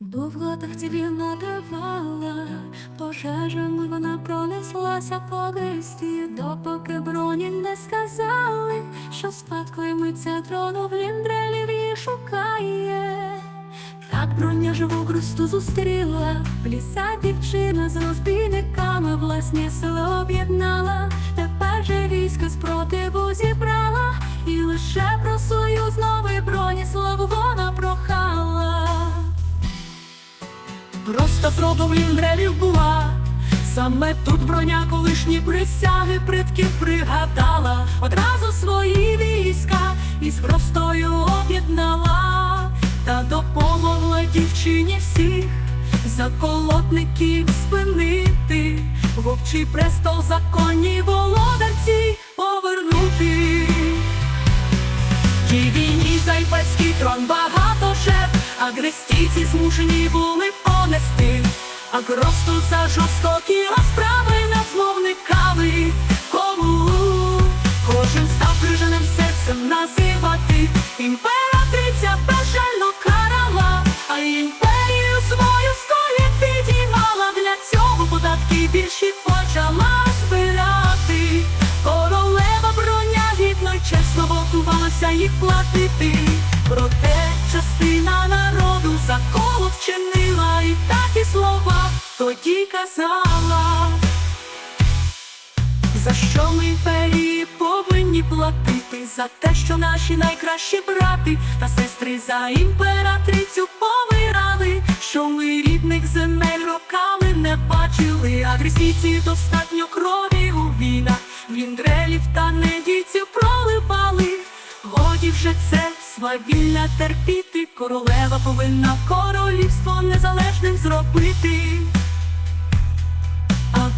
Довго тахтіві надавала, пожежами вона пронеслася по листі, допоки броні не сказали, що спадкуємиця трону в ліндрелів її шукає. Так броня живу крусту зустріла, в ліса дівчина з розбійниками власні сили об'єднала, тепер же військо спротиву зібрала, і лише про союз новий броні славу вона прохала. Просто з роду була, саме тут броня колишні присяги предків пригадала, одразу свої війська із простою об'єднала, та допомогла дівчині всіх заколотників спинити, вовчий престол законні володарці повернути. Тій війні за імперський трон багато жертв, а грестійці змушені а просто за жорстокі розправи над змовниками. Кому кожен став крижаним серцем називати імператриця безжально карала, а імперію свою скорі підіймала для цього податки більші почала збирати. Королева броня гідно й чесно готувалася їх платити. Проте частина народу заколот вчинила казала. За що ми імперії повинні платити? За те, що наші найкращі брати та сестри за імператрицю помирали, що ми рідних земель роками не бачили, а грізніці достатньо крові у війнах, віндрелів та недійців проливали. Годі вже це свавілля терпіти, королева повинна королівство незалежним зробити.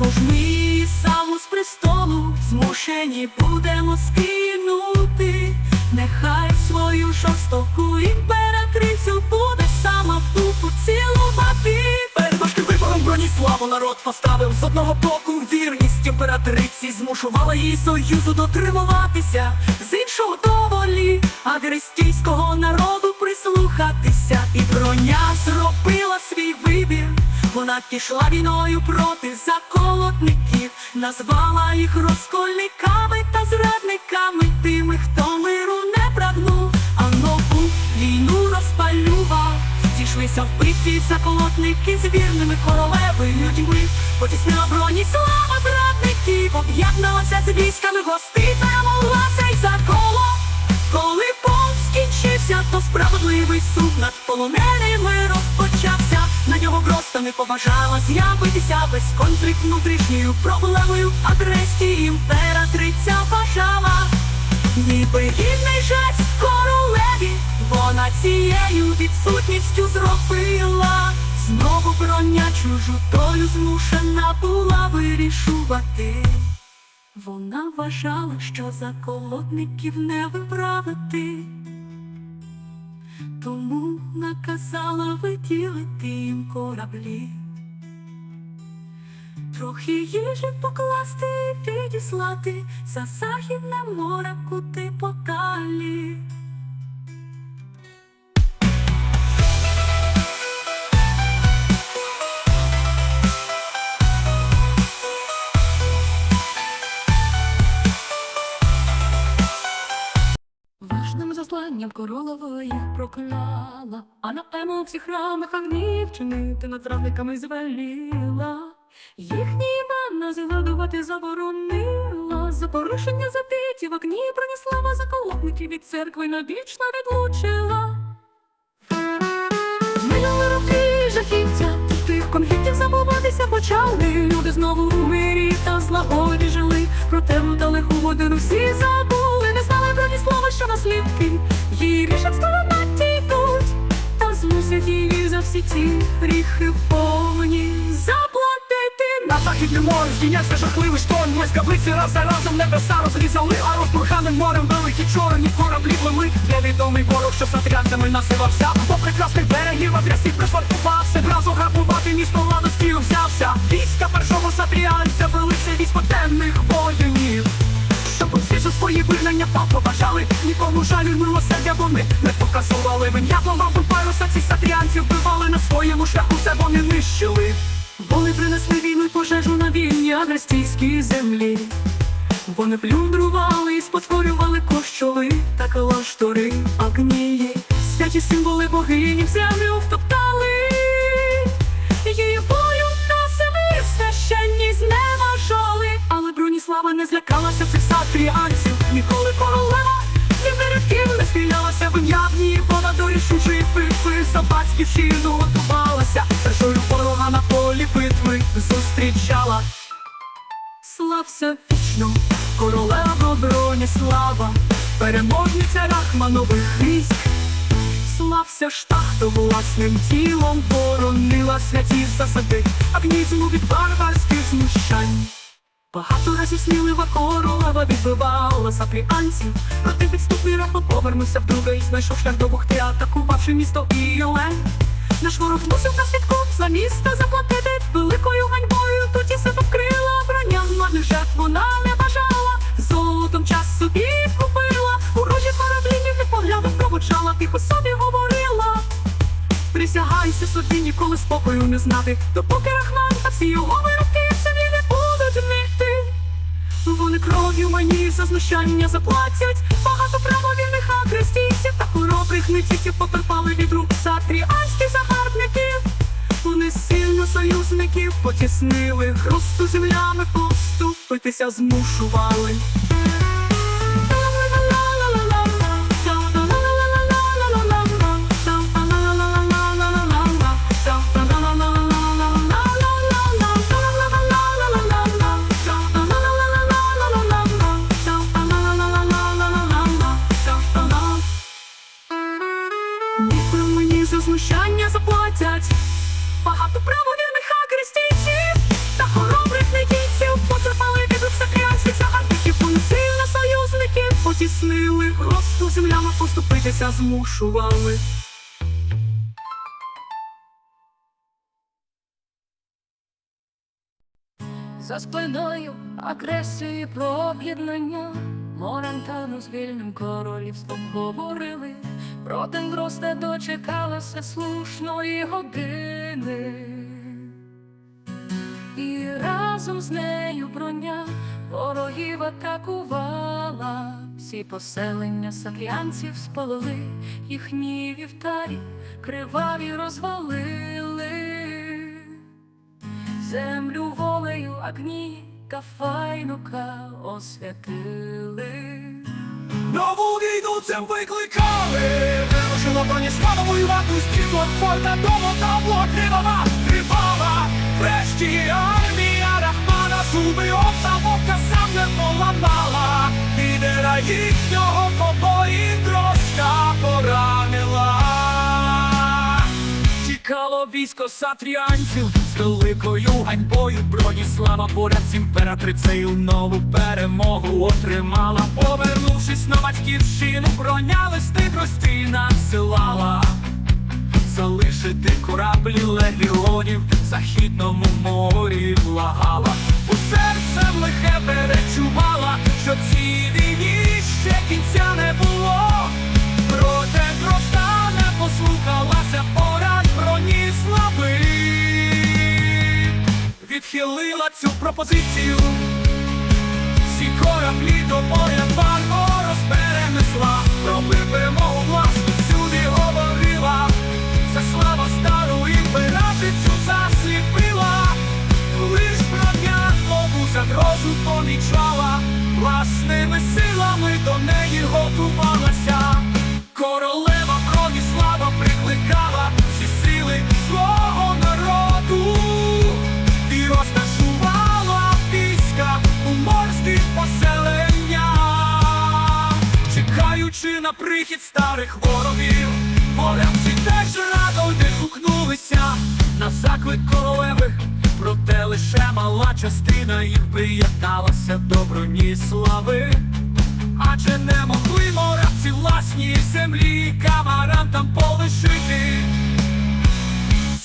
Або ж ми саму з престолу змушені будемо скинути. Нехай свою жорстоку імператрицю буде сама в дупу цілувати. Перед важким вибором Броніславу народ поставив з одного боку вірність імператриці, змушувала її союзу дотримуватися, з іншого доволі агрестійського народу прислухатися. І броня зробила свій вибір. Вона пішла війною проти заколотників, назвала їх розкольниками та зрадниками, тими, хто миру не прагнув, а нову війну розпалював. Зійшлися в битві заколотники з вірними королеви людьми. Потісна броні слава зрадників, об'єдналася з військами гостей, перемогла цей заколот. Коли пол скінчився, то справедливий суд над полоненими розпочався. Нього просто не побажала з'явитися без конфлікт внутрішньою проблемою агресії імператриця бажала. Ніби гідний жест королеві, вона цією відсутністю зробила. Знову броня чужу долю змушена була вирішувати. Вона вважала, що заколотників не виправити, тому наказала виділити їм кораблі. Трохи їжі покласти і відіслати за західне море куди подалі. Засланням королева їх прокляла, а напевно у всіх храмах огнів чинити над зрадниками звеліла. Їхні імена згадувати заборонила, за порушення забиті в огні Броніслава заколотників від церкви набічно відлучила. Минули роки жахіття, тих конфліктів забуватися почали. Люди знову у мирі та злагоді жили. Проте в далеку годину всі забули, не знали броні слова, що наслідки. Її рішать йдуть, та змусять її за всі ці гріхи повні. Заплатити. На західне море здійнявся жахливий шторм Блискавиці раз за разом небеса розрізали А розбурханим морем великі чорні кораблі плили Невідомий ворог, що сатрянцями називався По прекрасних берегів агресів пришвартувався. Разом грабувати місто ладостію жалю милосердя вони не показували Мен я плавав у пару косаці сатріанців вбивали на своєму шляху, все вони нищили. Вони принесли війну й пожежу на вільній агрестійській землі. Вони плюндрували і спотворювали кощоли та калаштори агнії. Святі символи богині в землю втоптали. Її волю носили священні зневажали. Але Броніслава не злякалася цих сатріанців. Ніколи королева Лібериків не стрілялася в ім'явні Вона до рішучої битви за батьківщину готувалася. Першою ворога на полі битви зустрічала. Слався вічно, королева Броніслава, переможниця Рахманових військ. Слався штах, хто власним тілом боронила святі засади, агнізму від варварських знущань. Багато разів смілива королева відбивала сатріанців, проти підступний рахо повернувся вдруге і знайшов шлях до бухти, атакувавши місто Іолен. Наш ворог мусив на слідку за місто заплатити. Великою ганьбою, тоді себе вкрила. Броня, марних жертв вона не бажала, золотом час собі купила, ворожі кораблі не поглядом проводжала, тихо собі говорила. Присягайся собі ніколи спокою не знати, допоки Рахман та всі його вироки Вони кров'ю мені за знущання заплатять. Багато правовільних агрестійців та хоробрих нитівців потерпали від рук сатріанських загарбників. Вони сильно союзників потіснили, хрусту землями поступитися змушували. Поступитися змушували За спиною агресії об'єднання Морентану з вільним королівством говорили. Проте просто дочекалася слушної години. І разом з нею броня ворогів атакувала Всі поселення сатрянців спалили Їхні вівтарі криваві розвалили. Землю волею огні та файнука освятили. Нову війну цим викликали. Вирушила Броніслава воювати з тілом форта Дому та Блокринова тривала. Врешті армія Рахмана зуби об самока сам не поламала Лідера їхнього побої трошка поранила Тікало військо сатріанців з великою ганьбою Броніслава поряд з імператрицею нову перемогу отримала. Повернувшись на батьківщину, броня листи прості надсилала. Залишити кораблі легіонів в західному морі благала. Лихе перечувала, що цій війні ще кінця не було. Проте проста не послухалася порад Броніслави Відхилила цю пропозицію. Всі кораблі до моря барко розперенесла. Про мир перемогу власну всюди говорила. Це слава стару імператрицю нову загрозу помічала Власними силами до неї готувалася. Королева Броніслава прикликала всі сили свого народу. І розташувала війська у морських поселеннях Чекаючи на прихід старих ворогів Морянці теж радо відгукнулися на заклик королеви. Проте лише мала частина їх приєдналася до Броніслави Адже не могли моряці власні землі камарантам полишити.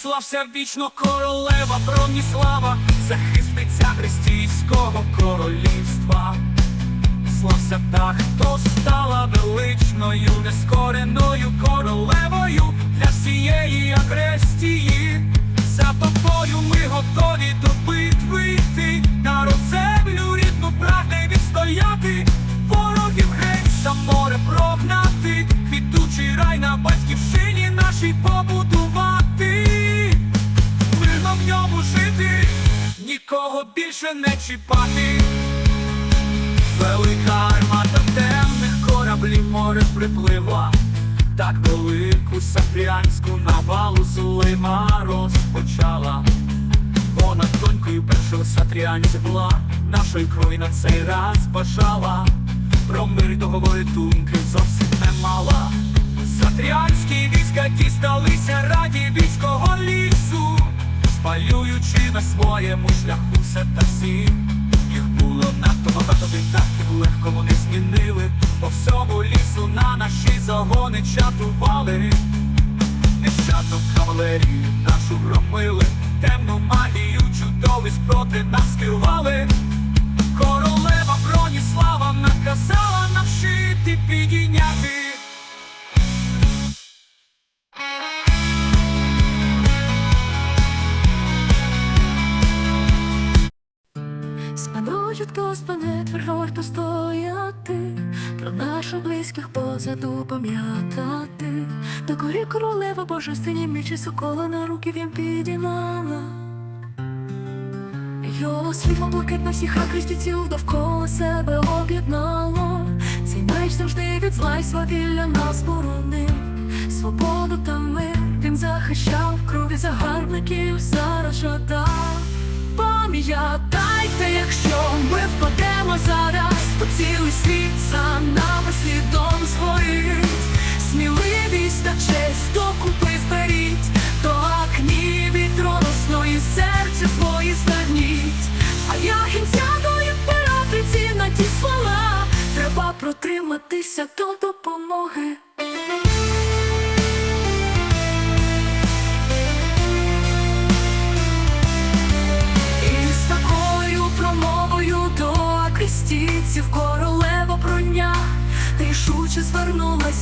Слався вічно королева Броніслава, захисниця христійського королівства. пронеслося так, хто стала величною, нескореною королевою для всієї агресії. За тобою ми готові до битви донькою першого сатріанця була, нашої крові на цей раз бажала. Про мир і договори думки зовсім не мала. Сатріанські війська дісталися раді війського лісу, спалюючи на своєму шляху все та всім. Їх було надто багато винтахів, легко вони змінили. По всьому лісу на наші загони чатували. Нещадно кавалерію нашу громили, проти нас керували. Королева Броніслава наказала нам щити підійняти. Спануть хто спане твердо стояти, про наших близьких позаду пам'ятати. До горі королева божественні мічі сокола на руки він підіймала. Його світло блакитно всіх христівців довкола себе об'єднало. Цей меч завжди від зла й свавілля нас боронив. Свободу та мир він захищав крові загарбників зараз жадав. Пам'ятайте, якщо ми впадемо зараз, то цілий світ за нами слідом згорить. Сміливість та честь докупи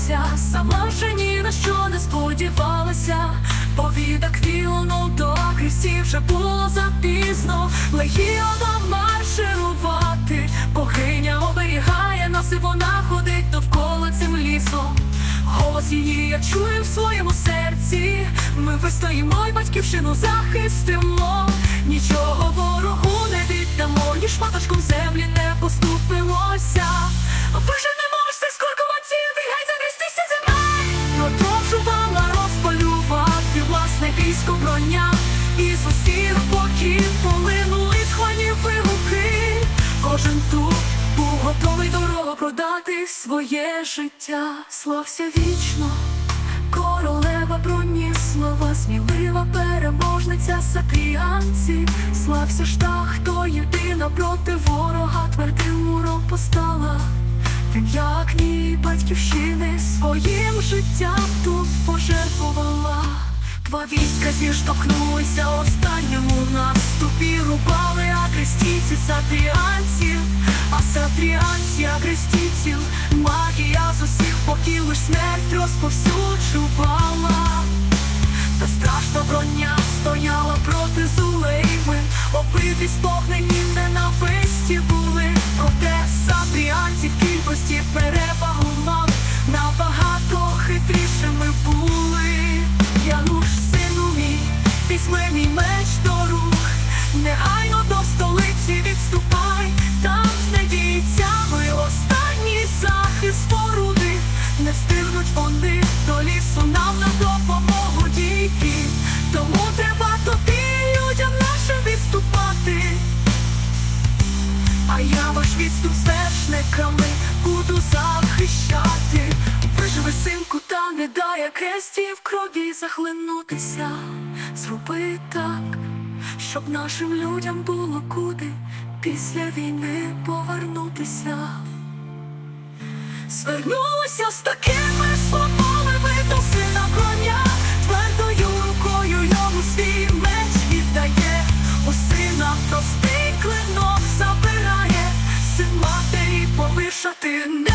звернулася, сама вже ні на що не сподівалася. Повіда квілону до крестів вже було запізно, легіоном марширувати. Богиня оберігає нас, і вона ходить довкола цим лісом. Голос її я чую в своєму серці. Ми вистоїмо й батьківщину захистимо. Нічого ворогу не віддамо, ні шматочком землі не поступимося. Кожен тут був готовий дорогу продати своє життя. Слався вічно. Королева Броніслава, смілива переможниця сапіанці, слався ж та, хто єдина проти ворога твердим муром постала. Він як ні батьківщини своїм життям тут пожертвувала. Два війська зіштовхнулися останньому наступі. Рубали агрестійці сатріанців, а сатріанці агрестійців магія з усіх боків лиш смерть розповсюджувала. Та страшна броня стояла проти зулейми, обидві спогнені ненависті були, проте сатріанці в кількості перевагу візьми мій меч до рук, негайно до столиці відступай, там з надійцями останній захист споруди, не встигнуть вони до лісу нам на допомогу дійти, тому треба тобі людям нашим відступати. А я ваш відступ вершниками буду захищати. Виживи синку, та не дай кресті в крові захлинутися. Зроби так, щоб нашим людям було куди після війни повернутися. Звернулися з такими слабовими до сина коня, твердою рукою йому свій меч віддає, у сина простий клинок забирає, син матері повишати. не.